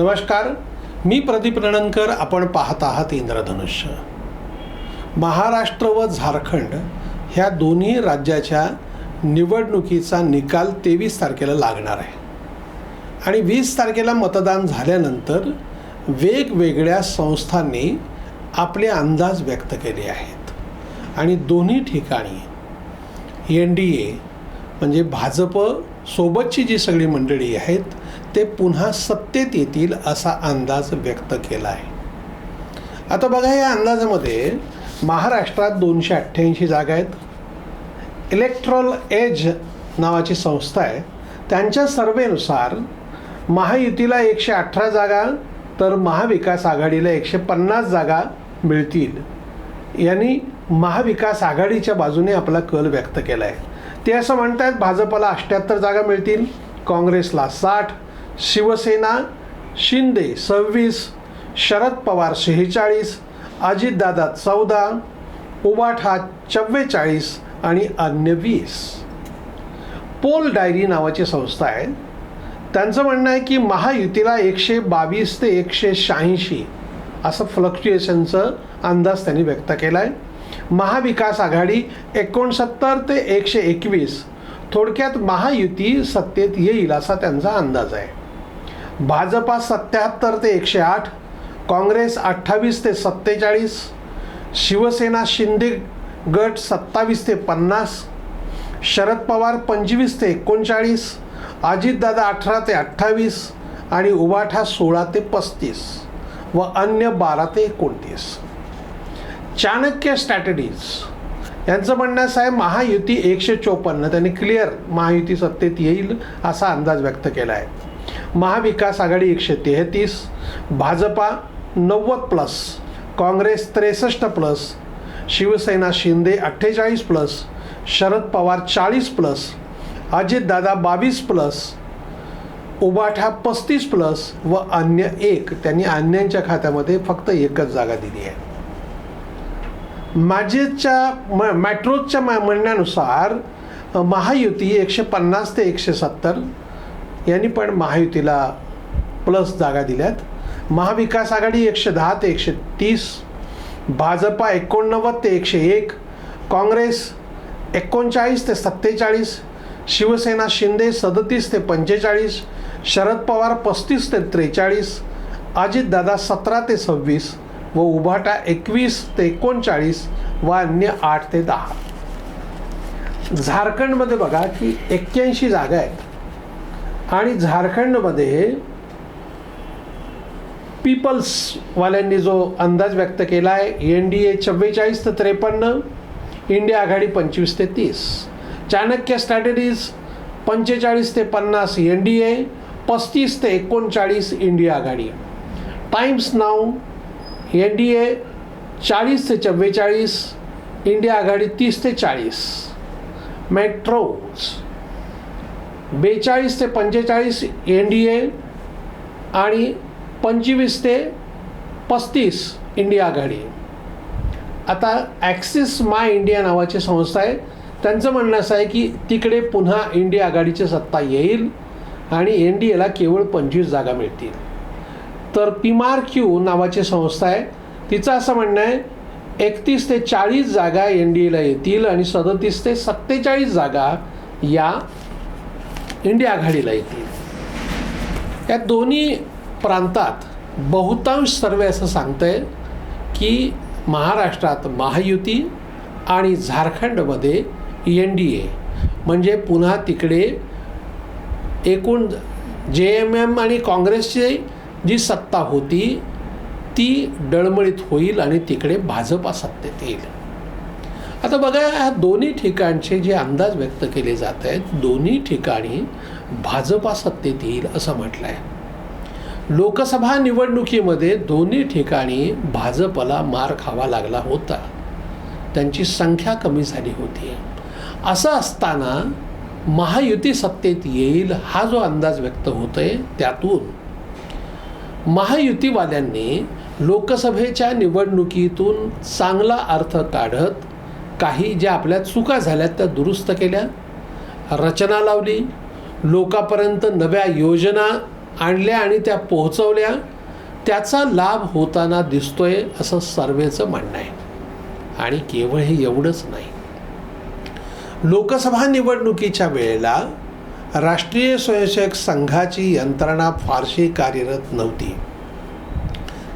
नमस्कार मी प्रदीप रणनकर आपण पाहत आहात इंद्रधनुष्य. महाराष्ट्र व झारखंड ह्या दोन्ही राज्याच्या निवडणुकीचा निकाल तेवीस तारखेला लागणार आहे. आणि वीस तारखेला मतदान झाल्यानंतर वेगवेगळ्या संस्थांनी आपले अंदाज व्यक्त केले आहेत. आणि दोन्ही ठिकाणी एन डी ए म्हणजे भाजप सोबतची जी सगळी मंडळी आहेत ते पुन्हा सत्तेत येतील असा अंदाज व्यक्त केला आहे आता बघा या अंदाजामध्ये महाराष्ट्रात दोनशे अठ्ठ्याऐंशी जागा आहेत. इलेक्ट्रॉल एज नावाची संस्था आहे. त्यांच्या सर्वेनुसार महायुतीला एकशे अठरा जागा तर महाविकास आघाडीला एकशे पन्नास जागा मिळतील. यांनी महाविकास आघाडीच्या बाजूने आपला कल व्यक्त केला आहे ते असं म्हणतात भाजपला अठ्ठ्याहत्तर जागा मिळतील काँग्रेसला साठ शिवसेना शिंदे सव्वीस शरद पवार शेहेचाळीस अजितदादा चौदा उबाठा चव्वेचाळीस आणि अन्य वीस. पोल डायरी नावाची संस्था आहे. त्यांचं म्हणणं आहे की महायुतीला एकशे बावीस ते एकशे शहाऐंशी असं फ्लक्च्युएशनचं अंदाज त्यांनी व्यक्त केला आहे महाविकास आघाडी एकोणसत्तर ते एकशे एकवीस. थोडक्यात महायुती सत्तेत येईल असा त्यांचा अंदाज आहे. भाजपा सत्याहत्तर ते एकशे आठ काँग्रेस अठ्ठावीस ते सत्तेचाळीस शिवसेना शिंदे गट सत्तावीस ते पन्नास शरद पवार पंचवीस ते एकोणचाळीस अजितदादा अठरा ते अठ्ठावीस आणि उबाठा सोळा ते पस्तीस व अन्य बारा ते एकोणतीस. चाणक्य स्ट्रॅटेजीज. यांचं म्हणणं असं आहे महायुती एकशे चोपन्न. त्यांनी क्लिअर महायुती सत्तेत येईल असा अंदाज व्यक्त केला आहे. महाविकास आघाडी एकशे तेहतीस भाजपा नव्वद प्लस. काँग्रेस त्रेसष्ट प्लस. शिवसेना शिंदे अठ्ठेचाळीस प्लस. शरद पवार चाळीस प्लस. अजितदादा बावीस प्लस. उबाठा पस्तीस प्लस व अन्य एक. त्यांनी अन्यांच्या खात्यामध्ये फक्त एकच जागा दिली आहे. माझेच्या म मॅट्रोजच्या म्हणण्यानुसार महायुती एकशे पन्नास ते एकशे सत्तर. यांनी पण महायुतीला प्लस जागा दिल्यात. महाविकास आघाडी एकशे दहा ते एकशे तीस भाजपा एकोणनव्वद ते एकशे एक काँग्रेस एकोणचाळीस ते सत्तेचाळीस शिवसेना शिंदे सदतीस ते पंचेचाळीस शरद पवार पस्तीस ते त्रेचाळीस अजितदादा सतरा ते सव्वीस व उभाटा एकवीस ते एकोणचाळीस व अन्य आठ ते दहा. झारखंडमध्ये बघा की एक्क्याऐंशी जागा आहेत. आणि झारखंडमध्ये पीपल्सवाल्यांनी जो अंदाज व्यक्त केला आहे एन डी ए चव्वेचाळीस ते त्रेपन्न इंडिया आघाडी पंचवीस ते तीस. चाणक्य स्ट्रॅटेजीज पंचेचाळीस ते पन्नास एन डी ए पस्तीस ते एकोणचाळीस इंडिया आघाडी. टाइम्स नाव एन डी ए चाळीस ते चव्वेचाळीस इंडिया आघाडी तीस ते चाळीस. मेट्रोज. बेचाळीस ते पंचेचाळीस एन डी ए आणि पंचवीस ते पस्तीस इंडिया आघाडी. आता ॲक्सिस माय इंडिया नावाची संस्था आहे. त्यांचं म्हणणं असं आहे की तिकडे पुन्हा इंडिया आघाडीची सत्ता येईल आणि एन डी एला केवळ पंचवीस जागा मिळतील. तर पिमार क्यू नावाची संस्था आहे. तिचं असं म्हणणं आहे एकतीस ते चाळीस जागा एन डी एला येतील आणि सदतीस ते सत्तेचाळीस जागा या इंडिया आघाडीला येतील. या दोन्ही प्रांतात बहुतांश सर्वे असं सांगतंय की महाराष्ट्रात महायुती आणि झारखंडमध्ये एन डी ए. म्हणजे पुन्हा तिकडे एकूण जे एम एम आणि काँग्रेसची जी सत्ता होती ती डळमळीत होईल आणि तिकडे भाजपा सत्तेत येईल. आता बघा ह्या दोन्ही ठिकाणचे जे अंदाज व्यक्त केले जात आहेत दोन्ही ठिकाणी भाजपा सत्तेत येईल असं म्हटलं आहे लोकसभा निवडणुकीमध्ये दोन्ही ठिकाणी भाजपला मार खावा लागला होता. त्यांची संख्या कमी झाली होती. असं असताना महायुती सत्तेत येईल हा जो अंदाज व्यक्त होतोय त्यातून महायुतीवाल्यांनी लोकसभेच्या निवडणुकीतून चांगला अर्थ काढत काही ज्या आपल्या चुका झाल्यात त्या दुरुस्त केल्या रचना लावली लोकापर्यंत नव्या योजना आणल्या आणि त्या पोहोचवल्या त्याचा लाभ होताना दिसतोय असं सर्वेचं म्हणणं आहे. आणि केवळ हे एवढंच नाही. लोकसभा निवडणुकीच्या वेळेला राष्ट्रीय स्वयंसेवक संघाची यंत्रणा फारशी कार्यरत नव्हती.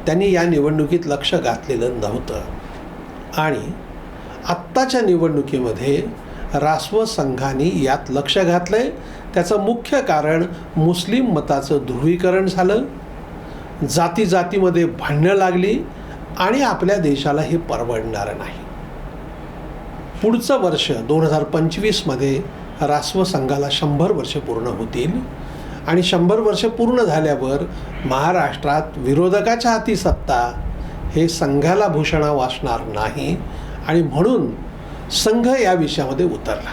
त्यांनी या निवडणुकीत लक्ष घातलेलं नव्हतं. आणि आत्ताच्या निवडणुकीमध्ये रासव संघाने यात लक्ष घातलं आहे त्याचं मुख्य कारण मुस्लिम मताचं ध्रुवीकरण झालं. जाती जातीमध्ये भांडणं लागली आणि आपल्या देशाला हे परवडणारं नाही. पुढचं वर्ष दोन हजार पंचवीसमध्ये रासव संघाला शंभर वर्ष पूर्ण होतील आणि शंभर वर्ष पूर्ण झाल्यावर महाराष्ट्रात विरोधकाच्या हाती सत्ता हे संघाला भूषणा वाचणार नाही. आणि म्हणून संघ या विषयामध्ये उतरला.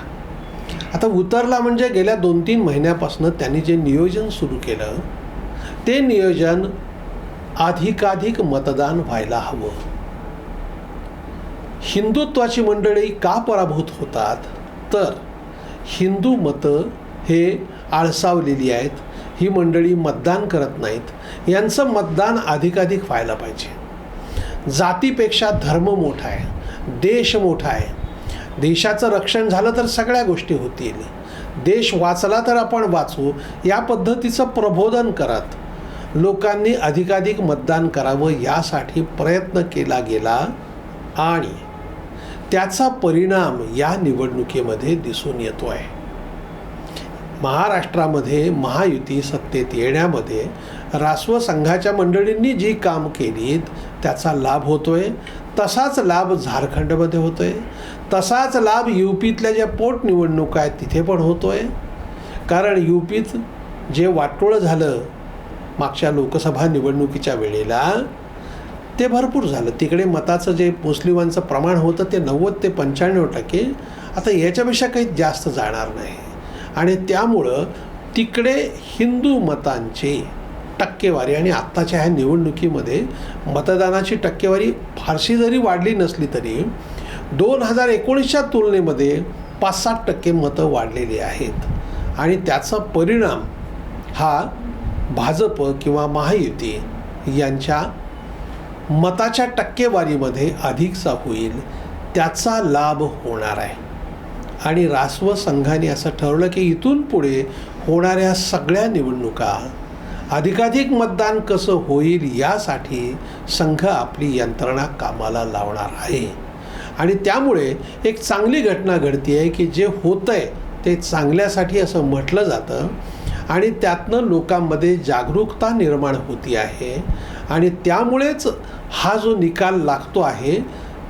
आता उतरला म्हणजे गेल्या दोन तीन महिन्यापासून त्यांनी जे नियोजन सुरू केलं ते नियोजन अधिकाधिक मतदान व्हायला हवं. हिंदुत्वाची मंडळी का पराभूत होतात? तर हिंदू मतं हे आळसावलेली आहेत ही मंडळी मतदान करत नाहीत यांचं मतदान अधिकाधिक व्हायला पाहिजे. जातीपेक्षा धर्म मोठा आहे. देश मोठा आहे. देशाचं रक्षण झालं तर सगळ्या गोष्टी होतील. देश वाचला तर आपण वाचू या पद्धतीचं प्रबोधन करत. लोकांनी अधिकाधिक मतदान करावं यासाठी प्रयत्न केला गेला आणि त्याचा परिणाम या निवडणुकीमध्ये दिसून येतो आहे. महाराष्ट्रामध्ये महायुती सत्तेत येण्यामध्ये रासव संघाच्या मंडळींनी जी काम केलीत त्याचा लाभ होतोय. तसाच लाभ झारखंडमध्ये होतोय. तसाच लाभ यू पीतल्या ज्या पोटनिवडणुका आहेत तिथे पण होतोय. कारण यू पीत जे वाटोळं झालं मागच्या लोकसभा निवडणुकीच्या वेळेला ते भरपूर झालं. तिकडे मताचं जे मुस्लिमांचं प्रमाण होतं ते नव्वद ते पंच्याण्णव टक्के. आता याच्यापेक्षा काही जास्त जाणार नाही. आणि त्यामुळं तिकडे हिंदू मतांचे टक्केवारी आणि आत्ताच्या ह्या निवडणुकीमध्ये मतदानाची टक्केवारी फारशी जरी वाढली नसली तरी दोन हजार एकोणीसच्या तुलनेमध्ये पाच सात टक्के मतं वाढलेली आहेत. आणि त्याचा परिणाम हा भाजप किंवा महायुती यांच्या मताच्या टक्केवारीमध्ये अधिकचा होईल त्याचा लाभ होणार आहे. आणि रासव संघाने असं ठरवलं की इथून पुढे होणाऱ्या सगळ्या निवडणुका अधिकाधिक मतदान कसं होईल यासाठी संघ आपली यंत्रणा कामाला लावणार आहे. आणि त्यामुळे एक चांगली घटना घडती आहे की जे होतं आहे ते चांगल्यासाठी असं म्हटलं जातं आणि त्यातनं लोकांमध्ये जागरूकता निर्माण होती आहे. आणि त्यामुळेच हा जो निकाल लागतो आहे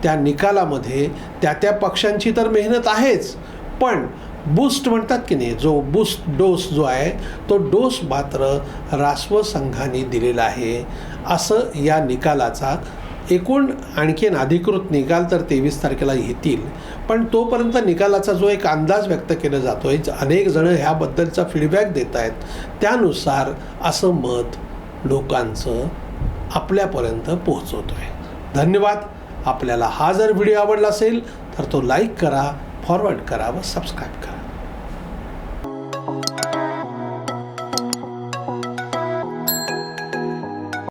त्या निकालामध्ये त्या त्या पक्षांची तर मेहनत आहेच पण बूस्ट म्हणतात की नाही जो बूस्ट डोस जो आहे तो डोस मात्र रास्व संघाने दिलेला आहे. असं या निकालाचा एकूण आणखीन अधिकृत निकाल तर तेवीस तारखेला येतील पण तोपर्यंत निकालाचा जो एक अंदाज व्यक्त केला जातो आहे अनेक जण ह्याबद्दलचा फीडबॅक देत आहेत. त्यानुसार असं मत लोकांचं आपल्यापर्यंत पोहोचवतो आहे धन्यवाद. आपल्याला हा जर व्हिडिओ आवडला असेल तर तो लाईक करा फॉरवर्ड करा व सबस्क्राईब करा.